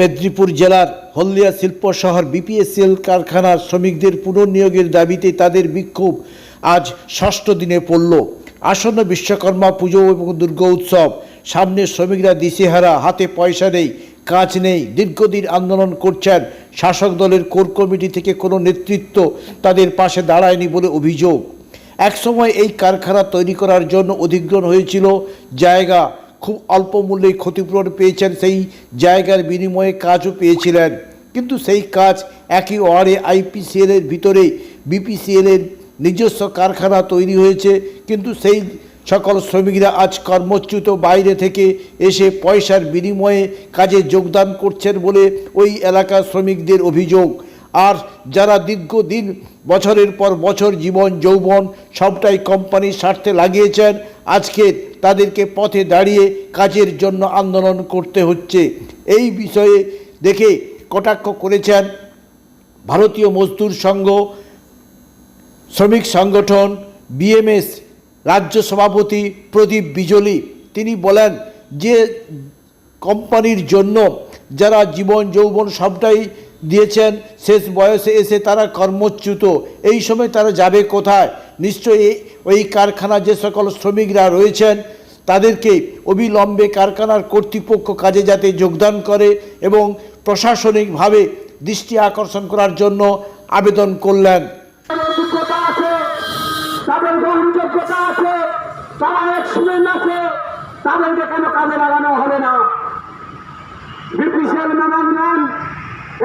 মেদিনীপুর জেলার হলদিয়া শিল্প শহর বিপিএসএল কারখানার শ্রমিকদের পুনর্নিয়োগের দাবিতে তাদের বিক্ষোভ আজ ষষ্ঠ দিনে পড়ল। আসন্ন বিশ্বকর্মা পুজো এবং দুর্গা উৎসব। সামনে শ্রমিকরা দিশেহারা, হাতে পয়সা নেই, কাজ নেই। দীর্ঘদিন আন্দোলন করছেন শাসক দলের কোর কমিটি থেকে কোনো নেতৃত্ব তাদের পাশে দাঁড়ায়নি বলে অভিযোগ। একসময় এই কারখানা তৈরি করার জন্য অধিগ্রহণ হয়েছিল জায়গা খুব অল্প মূল্যে ক্ষতিপূরণ পেয়েছেন, সেই জায়গার বিনিময়ে কাজও পেয়েছিলেন। কিন্তু সেই কাজ একই ওয়ার্ডে আইপিসিএল এর ভিতরে বিপিসিএল এর নিজস্ব কারখানা তৈরি হয়েছে, কিন্তু সেই সকল শ্রমিকরা আজ কর্মচ্যুত বাইরে থেকে এসে পয়সার বিনিময়ে কাজে যোগদান করছেন বলে ওই এলাকার শ্রমিকদের অভিযোগ। আর যারা দীর্ঘদিন, বছরের পর বছর জীবন, যৌবন সবটাই কোম্পানির স্বার্থে লাগিয়েছেন আজকে তাদেরকে পথে দাঁড়িয়ে কাজের জন্য আন্দোলন করতে হচ্ছে। এই বিষয়ে দেখে কটাক্ষ করেছেন ভারতীয় মজদুর সংঘ, শ্রমিক সংগঠন, বিএমএস, রাজ্য সভাপতি প্রদীপ বিজলি। তিনি বলেন যে কোম্পানির জন্য যারা জীবন, যৌবন সবটাই দিয়েছেন, শেষ বয়সে এসে তারা কর্মচ্যুত। এই সময় তারা যাবে কোথায়? নিশ্চয়ই ওই কারখানা যে সকল শ্রমিকরা রয়েছেন তাদেরকে অবিলম্বে কারখানার কর্তৃপক্ষ কাজে যাতে যোগদান করে এবং প্রশাসনিকভাবে দৃষ্টি আকর্ষণ করার জন্য আবেদন করলেন। তাদেরকে কেন কাজে লাগানো হবে না?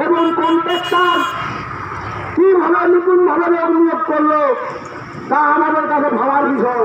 এবং কীভাবে নতুন করল, তা আমাদের কাছে ভাবার বিষয়।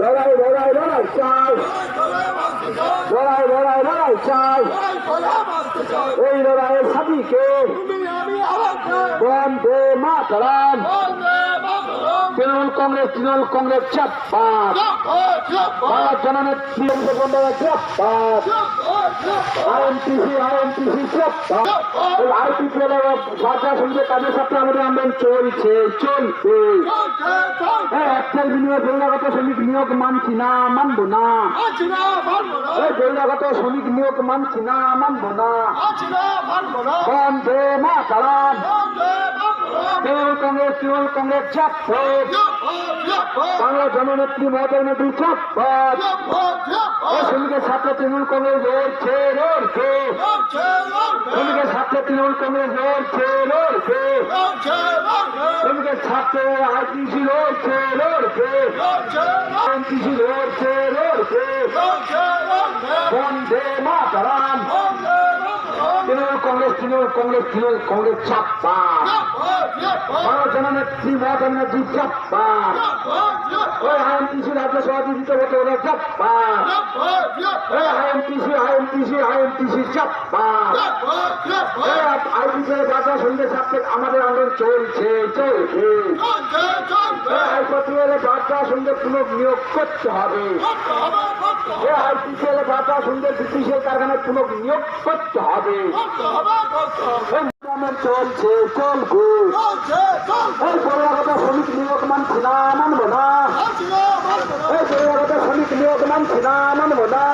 লড়াই লড়াই লড়াই, চাই। লড়াই লড়াই লড়াই, চাই। এই লড়াইয়ের সাথীকে বন্দে মাতরাম তৃণমূল কংগ্রেস তৃণমূল কংগ্রেস ভারত জননেত্রী মমতা বন্দ্যোপাধ্যায় চাপ্পাত আইএনটিসি আইএনটিসি চাপ্পাত আইপিপিএল সরকার সঙ্গে কাজের সাথে আমাদের আন্দোলন চলছে চলছে হ্যাঁ একটার বিনিয়োগ বহিরাগত শ্রমিক নিয়োগ মানছি না মানবো না বহিরাগত শ্রমিক নিয়োগ মানছি না মানবো না বন্দে মাতারাম তৃণমূল কংগ্রেস তৃণমূল কংগ্রেস চাপ্পাত বাংলা জননেত্রী মমতা নদী এই শ্রমিকের সাথে তৃণমূল কংগ্রেস লড়ছে লড়ছে। শ্রমিকের সাথে তৃণমূল কংগ্রেস লড়ছে লড়ছে। শ্রমিকের ছাত্র আইটিসি লড়ছে লড়ছে। আইটিসি লড়ছে লড়ছে। বন্দে মাতারাম। তৃণমূল কংগ্রেস তৃণমূল কংগ্রেস তৃণমূল কংগ্রেস চাপ্পা জননেত্রী ওই রাজ্য ওই সাথে আমাদের আন্দোলন চলছে চলছে হাইকোর্টের বার্তা সঙ্গে করতে হবে আইপিসিএল বার্তা সঙ্গে ব্রিটিশের কারখানায় পুনঃ নিয়োগ করতে হবে আন্দোলন চলছে চলবে এই বহিরাগত শ্রমিক নিয়োগ মানছি না মানবো না এই বহিরাগত শ্রমিক নিয়োগ মানছি না মানবো না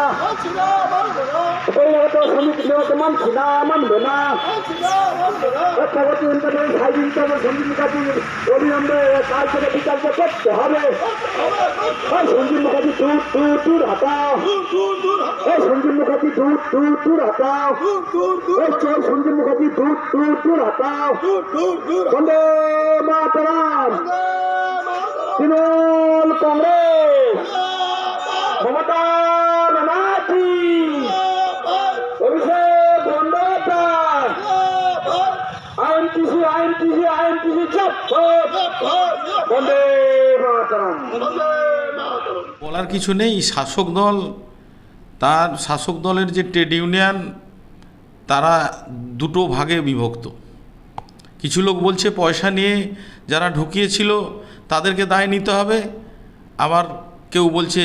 বহিরাগত শ্রমিক নিয়োগ মানছি না মানবো না প্রগতি উন্নয়ন সাইড ইনকামের সঞ্জীব মুখার্জি অবিলম্বে কাল থেকে বিচারকে করতে হবে। সঞ্জীব মুখার্জি দূর দূর দূর এই সঞ্জীব মুখার্জি দূর দূর দূর এই Sanjib Mukherjee Bande Mataram Trinamool Congress Mamata Banerjee Abhishek Bandyopadhyay INTC INTC INTC চাপ বন্দে মাতরম বলার কিছু নেই, শাসক দল, তার শাসক দলের যে ট্রেড ইউনিয়ন তারা দুটো ভাগে বিভক্ত। কিছু লোক বলছে, পয়সা নিয়ে যারা ঢুকিয়েছিল তাদেরকে দায় নিতে হবে। আবার কেউ বলছে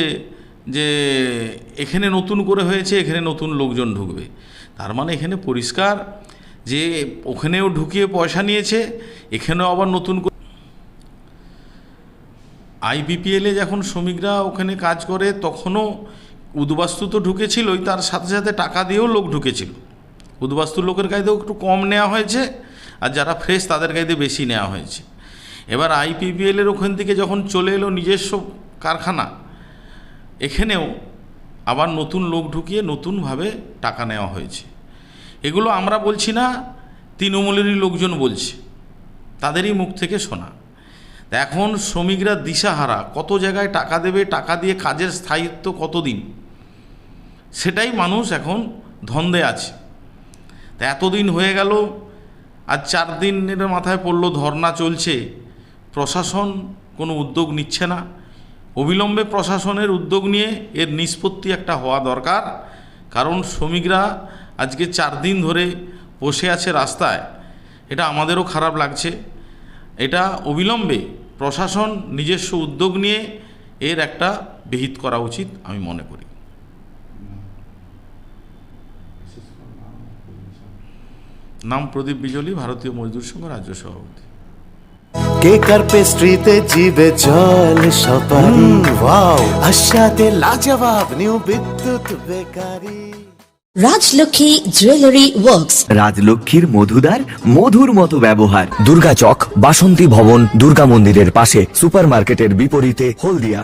যে, এখানে নতুন করে হয়েছে, এখানে নতুন লোকজন ঢুকবে। তার মানে এখানে পরিষ্কার যে, ওখানেও ঢুকিয়ে পয়সা নিয়েছে, এখানেও আবার নতুন করে আইবিপিএলে যখন শ্রমিকরা ওখানে কাজ করে, তখনও উদ্বাস্তু তো ঢুকেছিলই, তার সাথে সাথে টাকা দিয়েও লোক ঢুকেছিল। উদ্বাস্তু লোকের কায়দেও একটু কম নেওয়া হয়েছে, আর যারা ফ্রেশ তাদের কায়দে বেশি নেওয়া হয়েছে। এবার আইপিপিএলের ওখান থেকে যখন চলে এলো নিজস্ব কারখানা, এখানেও আবার নতুন লোক ঢুকিয়ে নতুনভাবে টাকা নেওয়া হয়েছে। এগুলো আমরা বলছি না, তৃণমূলেরই লোকজন বলছে। তাদেরই মুখ থেকে শোনা। এখন শ্রমিকরা দিশাহারা, কত জায়গায় টাকা দেবে, টাকা দিয়ে কাজের স্থায়িত্ব কতদিন? সেটাই মানুষ এখন ধন্দে আছে। তা এতদিন হয়ে গেল, আজ চার দিনের মাথায় পড়ল ধর্না চলছে। প্রশাসন কোনো উদ্যোগ নিচ্ছে না। অবিলম্বে প্রশাসনের উদ্যোগ নিয়ে এর নিষ্পত্তি একটা হওয়া দরকার। কারণ শ্রমিকরা আজকে চার দিন ধরে বসে আছে রাস্তায়। এটা আমাদেরও খারাপ লাগছে। এটা অবিলম্বে প্রশাসন নিজস্ব উদ্যোগ নিয়ে এর একটা বিহিত করা উচিত, আমি মনে করি। নাম প্রদীপ বিজলি ভারতীয় মজদুর সংঘ রাজ্য সভাপতি। কেক আর পেস্ট্রিতে জিবে জল সপারি ওয়াও আশাতে লাজবাব new Bidyut bakery. Rajlakshmi jewellery works. রাজলক্ষ্মীর মধুদার মধুর মতো ব্যবহার। দুর্গা চক বাসন্তী ভবন দুর্গা মন্দিরের পাশে সুপার মার্কেটের বিপরীতে হলদিয়া।